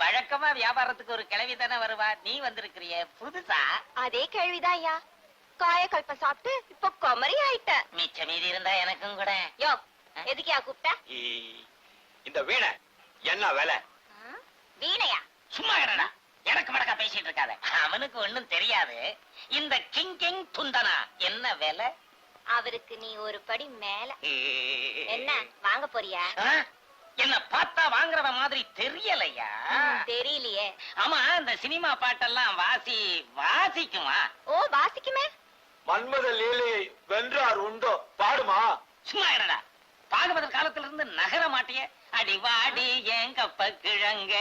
வழக்கமா வியாபாரத்துக்கு ஒரு கிழவி தானே வருவா? நீ வந்திருக்கிறிய. புதுசா? அதே கேள்விதான் ஐயா. காயக்கல்ப சாப்பிட்டு இப்ப குமரி ஆயிட்ட. மிச்ச மீதி இருந்தா எனக்கும் கூட. யோ எதுக்கியா கூப்பிட்ட? இந்த வீணை என்ன விலை? வீணையா? சும்மா இருடா. எனக்கு மடக்கா பேசிட்டு இருக்காத. அவனுக்கு ஒண்ணும் தெரியாது. இந்த கிங் கிங் துந்தனா என்ன விலை? அவருக்கு நீ ஒரு படி மேல. என்ன வாங்க போறியா? என்ன பார்த்தா வாங்குறவ மாதிரி தெரியலையா? தெரியலையே. ஆமா இந்த சினிமா பாட்டெல்லாம் வாசி வாசிக்குமா? ஓ வாசிக்குமே. மன்மத லீலை வென்றார் உண்டோ? பாடுமா? சும்மா இருடா. பாகவதர் காலத்துல இருந்து நகர மாட்டிய. அடி வாடி ஏன் கப்ப கிழங்க?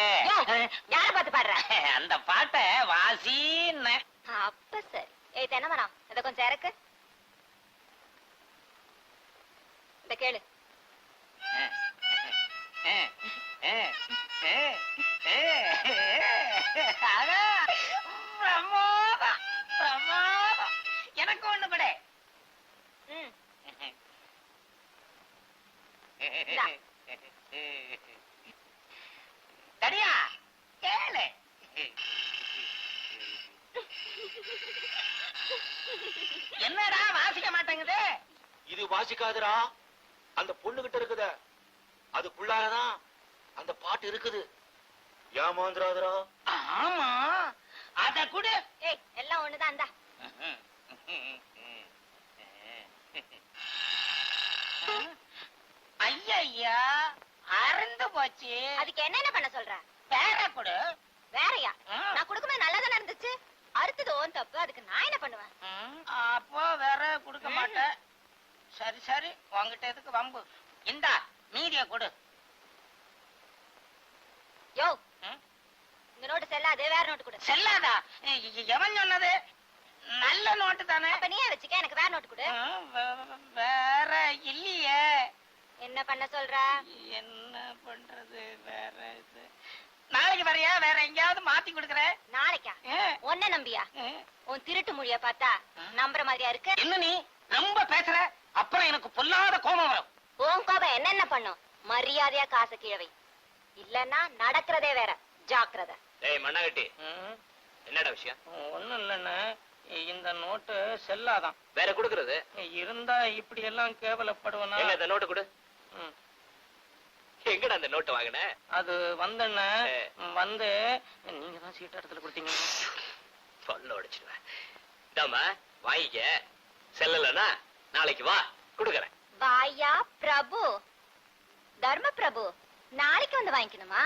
யார பார்த்து பாடுற? அந்த பாட்டை வாசின்ன அப்ப சரி. ஏய் தென்னமரம் இத கொஞ்சம் இறக்கு. இந்த கேளு. தடியா கேளு. என்னடா வாசிக்க மாட்டேங்குது? இது வாசிக்காதுடா. அந்த பொண்ணு கிட்ட இருக்குத. அதுக்குள்ளாலதான் அந்த பாட்டு இருக்குது. ஏமாந்துராதுடா ஆமா. அத கூட. ஏய் எல்லாம் ஒண்ணுதான் இந்தா. ஐயா அறந்து போச்சு. அதுக்கு என்னென்ன பண்ண சொல்ற? வேற கொடு. வேறயா. நான் கொடுக்கும்போது நல்லா தானே இருந்துச்சு அடுத்தது ஓன் தப்பு அதுக்கு நான் என்ன பண்ணுவேன்? அப்போ வேற கொடுக்க மாட்டேன். சரி சரி உன்கிட்ட எதுக்கு வம்பு? இந்தா மீதிய கொடு. யோ? இந்த நோட்டு செல்லாது வேற நோட்டு கொடு. செல்லாதா? எவன் சொன்னது? நல்ல நோட்டு தானே. அப்ப நீயே வச்சுக்க எனக்கு வேற நோட்டு கொடு. வேற இல்லையே. என்ன பண்ண சொல்ற? என்ன பண்றது? வேற இது. நாளைக்கு வரையா? வேற எங்கேயாவது மாத்தி கொடுக்குறேன் நாளைக்கா? ஒன்ன நம்பியா? உன் திருட்டு மொழிய பார்த்தா நம்புற மாதிரியா இருக்கு? என்ன நீ? ரொம்ப பேசுற? அப்புறம் எனக்கு பொல்லாத கோபம் வரும். உன் கோபம் என்னென்ன பண்ணும்? மரியாதையா காசை கிழவை இல்லன்னா நடக்கிறதே வேற. ஜாக்கிரதை. டேய் மண்ணாகட்டி என்னடா விஷயம்? ஒண்ணும் இல்லைன்னு இந்த நோட்டு செல்லாதான். வேற கொடுக்கறது? இருந்தா இப்படி எல்லாம் கேவலப்படுவனா இந்த நோட்டு கொடு. எங்கடா அந்த நோட்டு வாங்கின? அது வந்தண்ண. வந்து. நீங்க தான் சீட் இடத்துல கொடுத்தீங்க. சொல்ல உடைச்சிடுவேன். இதாம்மா வாங்கிக்க. செல்லலன்னா நாளைக்கு வா கொடுக்கறேன். வாயா பிரபு. தர்ம பிரபு நாளைக்கு வந்து வாங்கிக்கணுமா?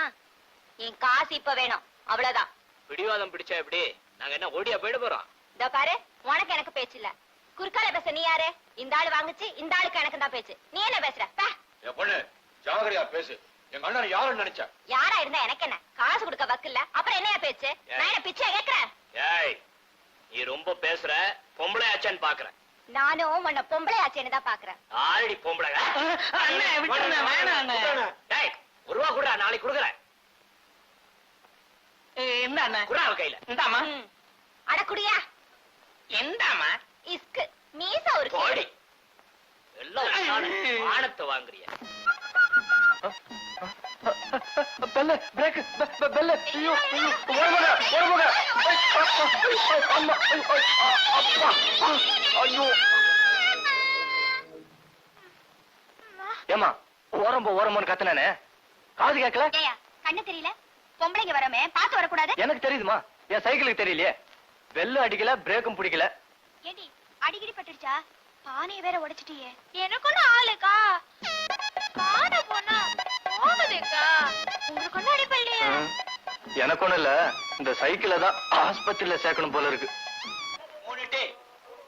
என் காசு இப்ப வேணும். அவ்வளவுதான். பிடிவாதம் பிடிச்சா எப்படி? நாங்க என்ன ஓடியா போயிட போறோம்? இதோ பாரு உனக்கு எனக்கு பேச்சு இல்ல. குறுக்கால பேச நீ யாரு? இந்த ஆளு வாங்குச்சு இந்த ஆளுக்கு எனக்கு தான் பேச்சு. நீ என்ன பேசுற? ஜாகிரதையா பேசு. எங்க அண்ணன் யாருன்னு நினைச்ச? யாரா இருந்தா எனக்கு என்ன? காசு கொடுக்க வக்கில்ல அப்புறம் என்னையா பேச்சு? நான் என்ன பிச்சையா கேக்குறேன் ஏய் நீ ரொம்ப பேசுற. பொம்பளை ஆச்சான்னு பாக்குறேன். நானும் உன்னை பொம்பளை ஆச்சேன்னு தான் பாக்குறேன். ஆல்ரெடி பொம்பளை. அண்ணே, விட்டுருண்ணே, வேணாம் அண்ணே. டேய் ஒரு ரூபா குடுறா நாளைக்கு கொடுக்குறேன் இந்த அவ கையில. இந்தாமா. அட குடியா. எந்தாமா இஸ்கு மீச ஒரு போடி. எல்லாம் உன்னால மானத்தை வாங்குறிய? பெல்ல பிரேக் பெல்ல. ஐயோ ஐயோ ஓடுங்க ஓடுங்க அம்மா அப்பா. ஐயோ. ஏமா ஓரம்போ ஓரம்போன்னு கத்துனானே காது கேட்கல? கண்ணு தெரியல. பொம்பளைங்க வரமே பார்த்து வரக்கூடாது. எனக்கு தெரியுதுமா என் சைக்கிளுக்கு தெரியலையே. பெல்லும் அடிக்கல பிரேக்கும் பிடிக்கல. ஏடி அடிக்கடி பட்டுடுச்சா? பானைய வேற உடைச்சிட்டியே. எனக்கு ஒண்ணு ஆளுக்கா? காண போனா போகுதுக்கா. உங்களுக்கு ஒண்ணு அடிப்ப இல்லையா எனக்கு ஒண்ணு இல்ல. இந்த சைக்கிளை தான் ஆஸ்பத்திரியில சேர்க்கணும் போல இருக்கு. மூணு டீ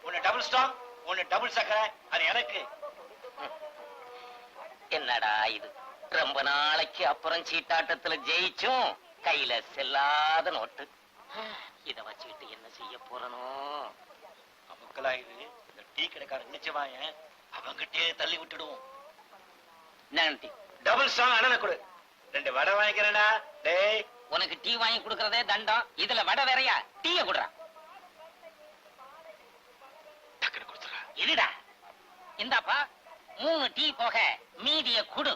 ஒன்னு டபுள் ஸ்டாக் ஒன்னு டபுள் சக்கரை அது எனக்கு. என்னடா இது? ரொம்ப நாளைக்கு அப்புறம் சீட்டாட்டத்துல ஜெயிச்சும். கையில செல்லாத நோட்டு. இத வச்சுக்கிட்டு என்ன செய்ய போறனோ? நமக்கெல்லா இது இந்த டீ கடைக்காரன் நினைச்சவாய அவங்கிட்டே தள்ளி விட்டுடுவோம். டபுள் ஸ்டாங் அண்ணனை கொடு. ரெண்டு வடை வாங்கிக்கிறேனா டேய். உனக்கு டீ வாங்கி கொடுக்கறதே தண்டம். இதுல வடை வேறையா? டீய குடுறா. டக்குனு கொடுத்துறா இருடா இந்தாப்பா மூணு டீ போக மீதிய குடு.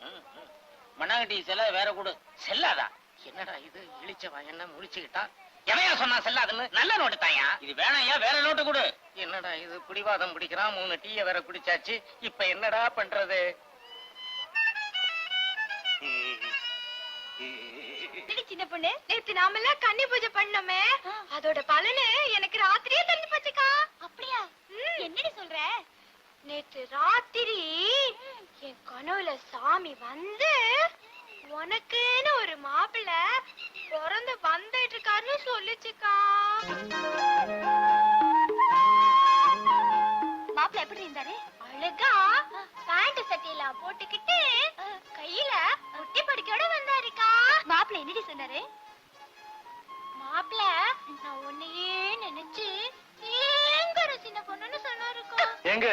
ம், ம். மண்ணாங்கட்டி செல்ல வேற கொடு. செல்லாதா? என்னடா இது? இழிச்சவா என்ன முடிச்சுக்கிட்டா எவையா சொன்னா செல்லாதுன்னு? நல்ல நோட்டு தாயா இது வேணாயா வேற நோட்டு கொடு. என்னடா இது பிடிவாதம் பிடிக்கிறான் மூணு டீய வேற குடிச்சாச்சு. இப்ப என்னடா பண்றது? சின்ன பொண்ணு நேத்து நாமெல்லாம் கன்னி பூஜை பண்ணோமே. அதோட பலனு எனக்கு ராத்திரியே தெரிஞ்சு போச்சுக்கா. அப்படியா? என்னடி சொல்ற? நேத்து ராத்திரி என் கனவுல சாமி வந்து உனக்குன்னு ஒரு மாப்பிள்ள பிறந்து வந்துட்டு இருக்காருன்னு சொல்லுச்சுக்கா. மாப்பிள்ள எப்படி இருந்தாரு? அழகா பேண்ட் சட்டையெல்லாம் போட்டுக்கிட்டு கையில குட்டி படிக்கையோட வந்தாருக்கா. மாப்பிள்ள என்னடி சொன்னாரு? மாப்பிள்ள நான் உன்னையே நினைச்சு சின்ன பொண்ணுன்னு சொன்னாருக்கா. எங்க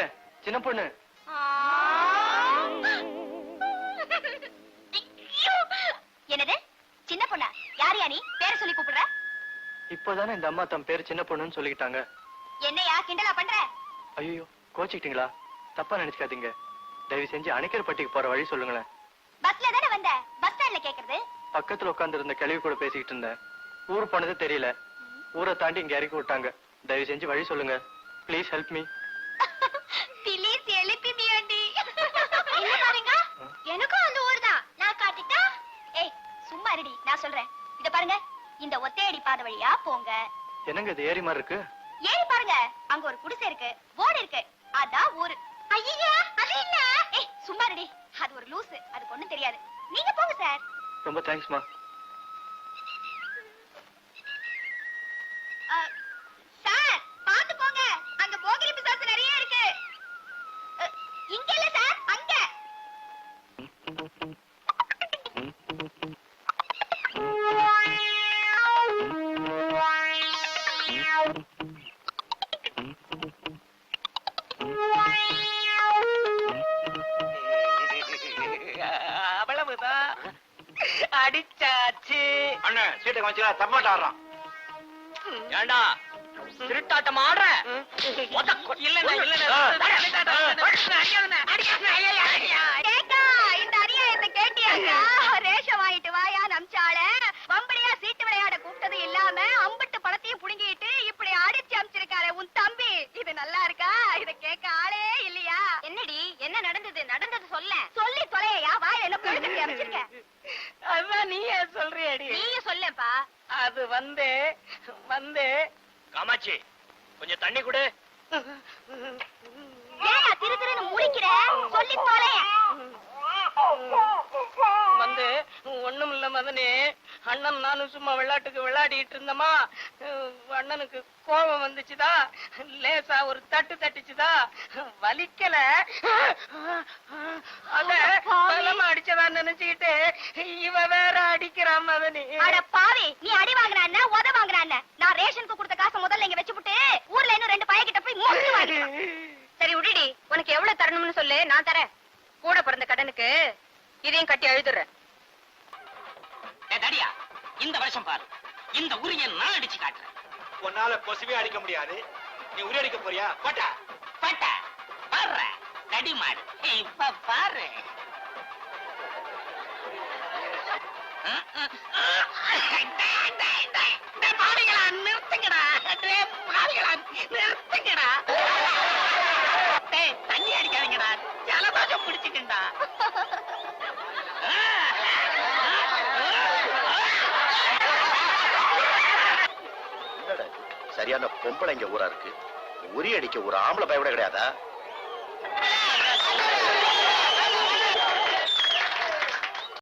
சின்ன பொண்ணு? இப்போதானே இந்த அம்மா தம் பேர் சின்ன பொண்ணுன்னு சொல்லிக்கிட்டாங்க. என்னையா கிண்டலா பண்ற? ஐயோ கோச்சிக்கிட்டீங்களா? தப்பா நினைச்சுக்காதீங்க. தயவு செஞ்சு அணைக்கர்பட்டிக்கு போற வழி சொல்லுங்களேன். பஸ்ல தானே வந்த? பஸ் ஸ்டாண்ட்ல கேக்குறது. பக்கத்துல உட்கார்ந்து இருந்த கிழவி கூட பேசிக்கிட்டு இருந்தேன். ஊர் போனது தெரியல. ஊரை தாண்டி இங்க இறக்கி விட்டாங்க. தயவு செஞ்சு வழி சொல்லுங்க. ப்ளீஸ் ஹெல்ப் மீ பிலீஸ் எழுப்பி மியாண்டி இல்ல பாருங்க. எனக்கும் அந்த ஊர் தான். நான் காட்டிட்டா? ஏய் சும்மா இருடி. நான் சொல்றேன். இத பாருங்க. இந்த ஒத்தையடி பாதை வழியா போங்க. என்னங்க இது ஏரி மாதிரி இருக்கு? ஏறி பாருங்க. அங்க ஒரு குடிசை இருக்கு. போர்டு இருக்கு. அதான் ஊரு. ஐயா அது இல்ல ஏய் சும்மா இருடி. அது ஒரு லூசு. அதுக்கு ஒண்ணும் தெரியாது. நீங்க போங்க சார். ரொம்ப தேங்க்ஸ்மா சார் பாத்து போங்க. அங்க போகிரி பிசாசு நிறைய இருக்கு. இங்க இல்ல சார். அங்க அவ்வளவுதான். அடிச்சாச்சு. அண்ணன் சீட்டை காமிச்சா தப்பாட்ட ஆடுறான். ஏண்டா திருட்டாட்டம் ஆடுற? இல்லண்ணா கேக்கா இந்த அநியாயத்தை கேட்டியாக்கா ரேஷன் வாங்கிட்டு வாயா நம்சால வம்படியா சீட்டு விளையாட கூப்பிட்டது இல்லாம அம்பிட்டு பழத்தையும் புடுங்கிட்டு இப்படி அடிச்சு அமிச்சிருக்காரு உன் தம்பி இது நல்லா இருக்கா இத கேட்க ஆளே இல்லையா என்னடி என்ன நடந்தது நடந்தது சொல்ல சொல்லி தொலையா வாயில என்ன புழுக்கட்டி அமைச்சிருக்க அதான் நீயே சொல்றியடி நீயும் சொல்லேப்பா அது வந்து வந்து. காமாட்சி கொஞ்சம் தண்ணி கொடு. ஏயா திரு திருன்னு முடிக்கிற? சொல்லி தொலைய. வந்து ஒண்ணும் இல்ல மதனே. அண்ணன் நானும் சும்மா விளையாட்டுக்கு விளையாடிட்டு இருந்தோமா? அண்ணனுக்கு கோபம் வந்துச்சுதா? லேசா ஒரு தட்டு தட்டிச்சுதா? வலிக்கல. அத பலமா அடிச்சதா நினைச்சுக்கிட்டு இவ வேற அடிக்கிறான் மதனி. அட பாவி நீ அடி வாங்குறான உத வாங்குறான நான் ரேஷனுக்கு கொடுத்த காசை முதல்ல இங்க வச்சுப்புட்டு ஊர்ல இன்னும் ரெண்டு பையகிட்ட போய் மொத்து வாங்கிக்கலாம் சரி விடுடி. உனக்கு எவ்வளவு தரணும்னு சொல்லு. நான் தரேன். கூட பிறந்த கடனுக்கு இதையும் கட்டி தடியா இந்த வருஷம் பாரு. இந்த உரிய நான் அடிச்சு காட்டுறேன். உன்னால கொசுவே அடிக்க முடியாது. நீ உரி அடிக்க போறியா? போட்டா. பட்ட. பாரு தடி மாடு. இப்ப பாரு. நிறுத்துங்கடா நிறுத்துங்கடா தண்ணி அடிக்காதீங்கடா. ஜலதோஷம் பிடிச்சிட்டுண்டா. சரியான பொம்பளைங்க ஊரா இருக்கு. உரி அடிக்க ஒரு ஆம்பளை பயவிட கிடையாதா?